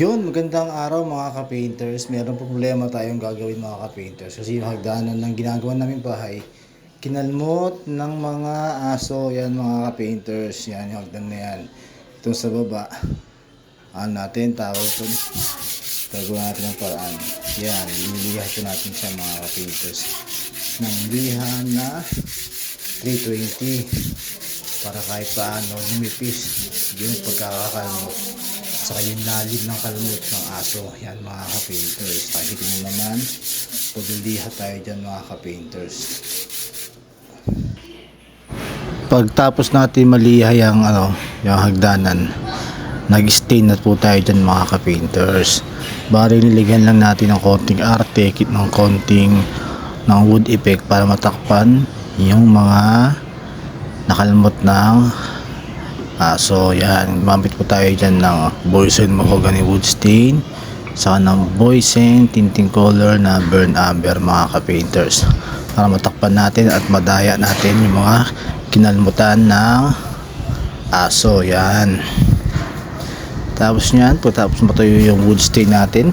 Yun, magandang araw mga ka-painters. Meron problema tayong gagawin mga ka-painters. Kasi yung hagdanan ng ginagawa namin bahay, kinalmot ng mga aso. Yan mga ka-painters. Yan yung hagdan na yan. Itong sa baba. Ano natin, tawag ito. Gagawa natin ng paraan. Yan, liliha ito natin siya mga ka-painters. Ng liha na 320 para kahit paano lumipis yung pagkakakalmot saka yung lalim ng kalmot ng aso. Yan mga ka-painters. Nakikita nyo naman. Pagliliha tayo dyan mga ka-painters. Pagtapos natin maliha yung ano yung hagdanan nag-stain na po tayo dyan mga ka-painters. Bari niligyan lang natin ng konting arte ng konting ng wood effect para matakpan yung mga nakalmot ng aso yan. Gumamit po tayo dyan ng Boysen Mahogany Wood Stain. Saka ng Boysen Tinting Color na Burn Amber mga ka-painters. Para matakpan natin at madaya natin yung mga kinalmutan ng aso yan. Tapos nyan pagkatapos matuyo yung wood stain natin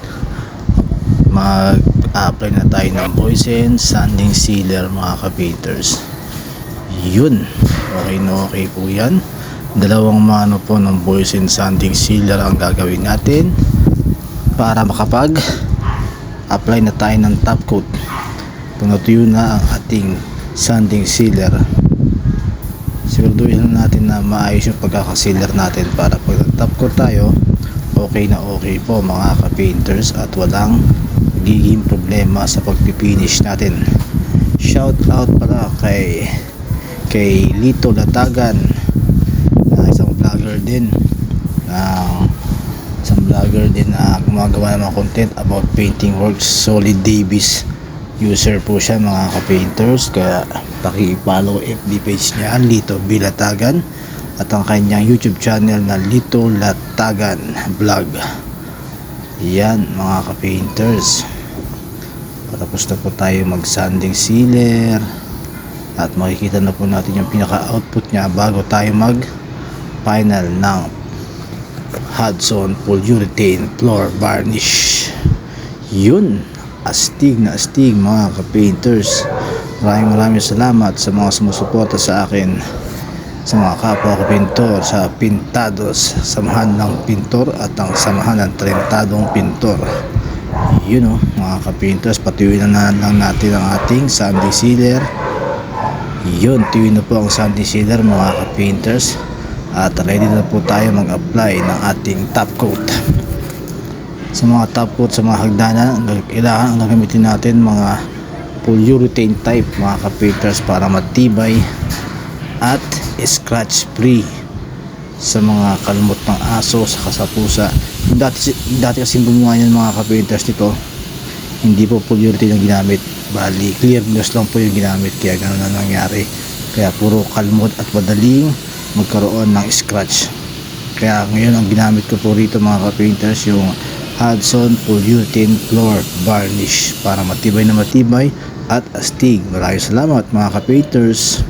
mag-apply na tayo ng Boysen Sanding Sealer mga ka-painters. Yun. Okay na okay po yan dalawang mano po ng Boysen Sanding Sealer ang gagawin natin para makapag apply na tayo ng top coat. Kung natuyo na ang ating sanding sealer. Siguraduhin natin na maayos yung pagkakasealer natin para pag top coat tayo okay na okay po mga ka-painters at walang magiging problema sa pagpipinish natin. Shout out pala kay kay Lito Latagan din. Na isang vlogger din na gumagawa ng mga content about painting works. Solid Davis user po siya mga ka-painters. Kaya paki-follow FB page niya Lito Bilatagan at ang kanyang YouTube channel na Lito Latagan Vlog. Yan mga ka-painters. Patapos na po tayo mag sanding sealer. At makikita na po natin yung pinaka output niya bago tayo mag final ng Hudson Polyurethane Floor Varnish. Yun astig na astig mga ka-painters. Maraming maraming salamat sa mga sumusuporta sa akin sa mga kapwa ko sa Pintados samahan ng pintor at ang samahan ng Trentadong pintor. Yun o mga ka-painters patuyuin na lang natin ang ating sanding sealer. Yun, tuwin na po ang sanding sealer mga ka-painters at ready na po tayo mag-apply ng ating top coat. Sa mga top coat sa mga hagdanan kailangan ang gagamitin natin mga polyurethane type mga ka-painters para matibay at scratch free sa mga kalmot ng aso sa kasapusa dati, dati kasi gumawa yan mga ka-painters nito hindi po polyurethane ang ginamit. Bali clear gloss lang po yung ginamit kaya gano'n na nangyari. Kaya puro kalmot at madaling magkaroon ng scratch. Kaya ngayon ang ginamit ko po rito mga ka-painters yung Hudson Polyurethane Floor Varnish para matibay na matibay at astig. Maraming salamat mga ka-painters